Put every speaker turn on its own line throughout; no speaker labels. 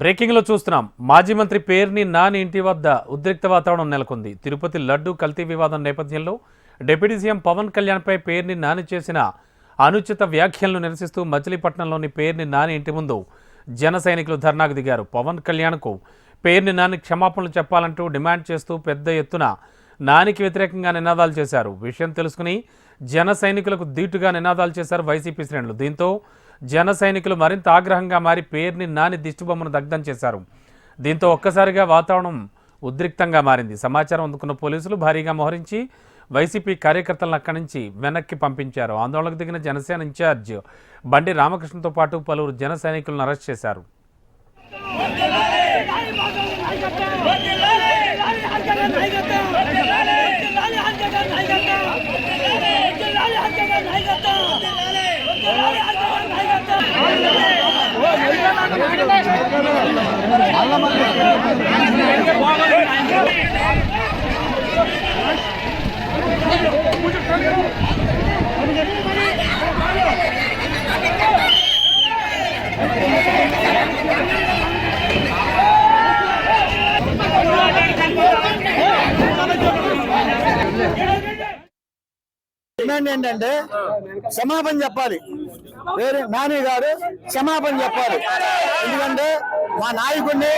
బ్రేకింగ్లో చూస్తున్నాం. మాజీ మంత్రి పేర్ని నాని ఇంటి వద్ద ఉద్రిక్త వాతావరణం నెలకొంది. తిరుపతి లడ్డు కల్తీ వివాదం నేపథ్యంలో డిప్యూటీ సీఎం పవన్ కళ్యాణ్పై పేర్ని నాని చేసిన అనుచిత వ్యాఖ్యలను నిరసిస్తూ మచిలీపట్నంలోని పేర్ని నాని ఇంటి ముందు జన సైనికులు ధర్నాకు దిగారు. పవన్ కళ్యాణ్కు పేర్ని నాని క్షమాపణలు చెప్పాలంటూ డిమాండ్ చేస్తూ పెద్ద ఎత్తున నానికి వ్యతిరేకంగా నినాదాలు చేశారు. విషయం తెలుసుకుని జన సైనికులకు ధీటుగా నినాదాలు చేశారు వైసీపీ శ్రేణులు. దీంతో జన సైనికులు మరింత ఆగ్రహంగా మారి పేర్ని నాని దిష్టిబొమ్మను దగ్ధం చేశారు. దీంతో ఒక్కసారిగా వాతావరణం ఉద్రిక్తంగా మారింది. సమాచారం అందుకున్న పోలీసులు భారీగా మోహరించి వైసీపీ కార్యకర్తలను అక్కడి నుంచి వెనక్కి పంపించారు. ఆందోళనకు దిగిన జనసేన ఇన్ఛార్జ్ బండి రామకృష్ణతో పాటు పలువురు జన సైనికులను అరెస్ట్ చేశారు.
డిమాండ్ ఏంటంటే క్షమాపణ చెప్పాలి వేరే నాని గారు క్షమాపణ చెప్పాలి. ఎందుకంటే మా నాయకుడిని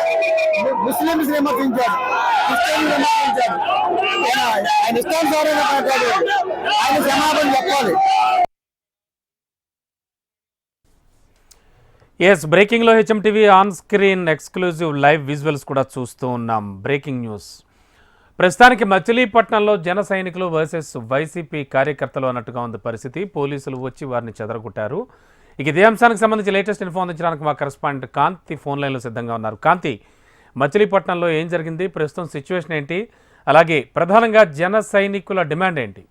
ముస్లింస్ విమర్శించారు క్రిస్టియన్ విమర్శించారు ఆయన ఆయన ఇష్టానుసారంగా మాట్లాడారు. ఆయన క్షమాపణ చెప్పాలి.
ఎస్ బ్రేకింగ్లో HM TV on screen exclusive live visuals కూడా చూస్తూ ఉన్నాం. బ్రేకింగ్ న్యూస్ ప్రస్తుతానికి మచిలీపట్నంలో జన సైనికులు వర్సెస్ వైసీపీ కార్యకర్తలు అన్నట్టుగా ఉంది పరిస్థితి. పోలీసులు వచ్చి వారిని చెదరగొట్టారు. ఇక ఇదే అంశానికి సంబంధించి లేటెస్ట్ ఇన్ఫో అందించడానికి మా కరెస్పాండెంట్ కాంతి ఫోన్ లైన్లో సిద్ధంగా ఉన్నారు. కాంతి మచిలీపట్నంలో ఏం జరిగింది? ప్రస్తుతం సిచ్యువేషన్ ఏంటి? అలాగే ప్రధానంగా జన సైనికుల డిమాండ్ ఏంటి?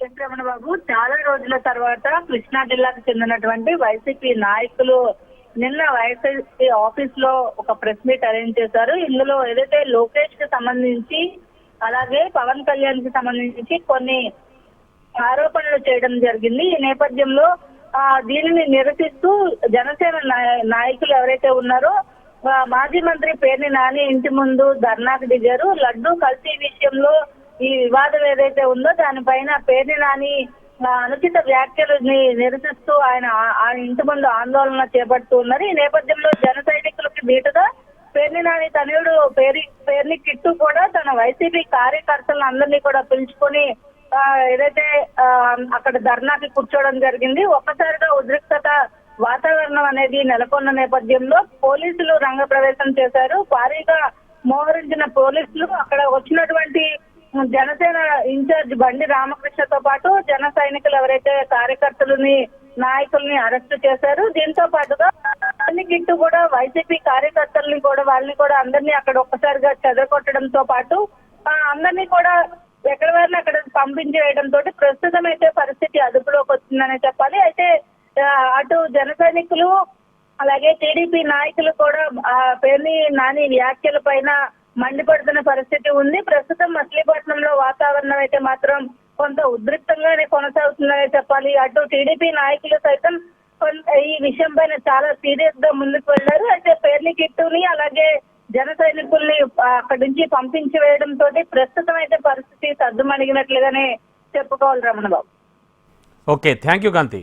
వెంకటరమణ బాబు చాలా రోజుల తర్వాత కృష్ణా జిల్లాకు చెందినటువంటి వైసీపీ నాయకులు నిన్న వైఎస్ఆర్సీ ఆఫీస్లో ఒక ప్రెస్ మీట్ అరేంజ్ చేశారు. ఇందులో ఏదైతే లోకేష్కి సంబంధించి అలాగే పవన్ కళ్యాణ్కి సంబంధించి కొన్ని ఆరోపణలు చేయడం జరిగింది. ఈ నేపథ్యంలో ఆ దీనిని నిరసిస్తూ జనసేన నాయ- నాయకులు ఎవరైతే ఉన్నారో మాజీ మంత్రి పేర్ని నాని ఇంటి ముందు ధర్నాకు దిగారు. లడ్డు కల్తీ విషయంలో ఈ వివాదం ఏదైతే ఉందో దానిపైన పేర్ని నాని అనుచిత వ్యాఖ్యలని నిరసిస్తూ ఆయన ఆయన ఇంటి ముందు ఆందోళన చేపడుతూ ఉన్నారు. ఈ నేపథ్యంలో జన సైనికులకి దీటుగా పేర్ని నాని తనయుడు పేరి పేర్ని కిట్టు కూడా తన వైసీపీ కార్యకర్తలను అందరినీ కూడా పిలుచుకొని ఏదైతే అక్కడ ధర్నాకి కూర్చోవడం జరిగింది ఒక్కసారిగా ఉద్రిక్తత వాతావరణం అనేది నెలకొన్న నేపథ్యంలో పోలీసులు రంగ ప్రవేశం చేశారు. భారీగా మోహరించిన పోలీసులు అక్కడ వచ్చినటువంటి జనసేన ఇన్ఛార్జ్ బండి రామకృష్ణతో పాటు జన సైనికులు ఎవరైతే కార్యకర్తలని నాయకుల్ని అరెస్ట్ చేశారు దీంతో పాటుగా అన్ని గిట్టు కూడా వైసీపీ కార్యకర్తల్ని కూడా వాళ్ళని కూడా అందరినీ అక్కడ ఒక్కసారిగా చెదరగొట్టడంతో పాటు అందరినీ కూడా ఎక్కడ వారిని అక్కడ పంపించేయడం తోటి ప్రస్తుతం అయితే పరిస్థితి అదుపులోకి వచ్చిందనే చెప్పాలి. అయితే అటు జన సైనికులు అలాగే టీడీపీ నాయకులు కూడా ఆ పేర్ని నాని వ్యాఖ్యల పైన మండిపడుతున్న పరిస్థితి ఉంది. ప్రస్తుతం మచిలీపట్నంలో వాతావరణం అయితే మాత్రం కొంత ఉద్రిక్తంగానే కొనసాగుతుందనే చెప్పాలి. అటు టీడీపీ నాయకులు సైతం ఈ విషయం పైన చాలా సీరియస్గా ముందుకు వెళ్ళారు అయితే పేర్ని కిట్టుని అలాగే జన సైనికుల్ని అక్కడి నుంచి పంపించి వేయడం తోటి ప్రస్తుతం అయితే పరిస్థితి సర్దుమణిగినట్లుగానే చెప్పుకోవాలి Ramana Babu
okay thank you Kanthi.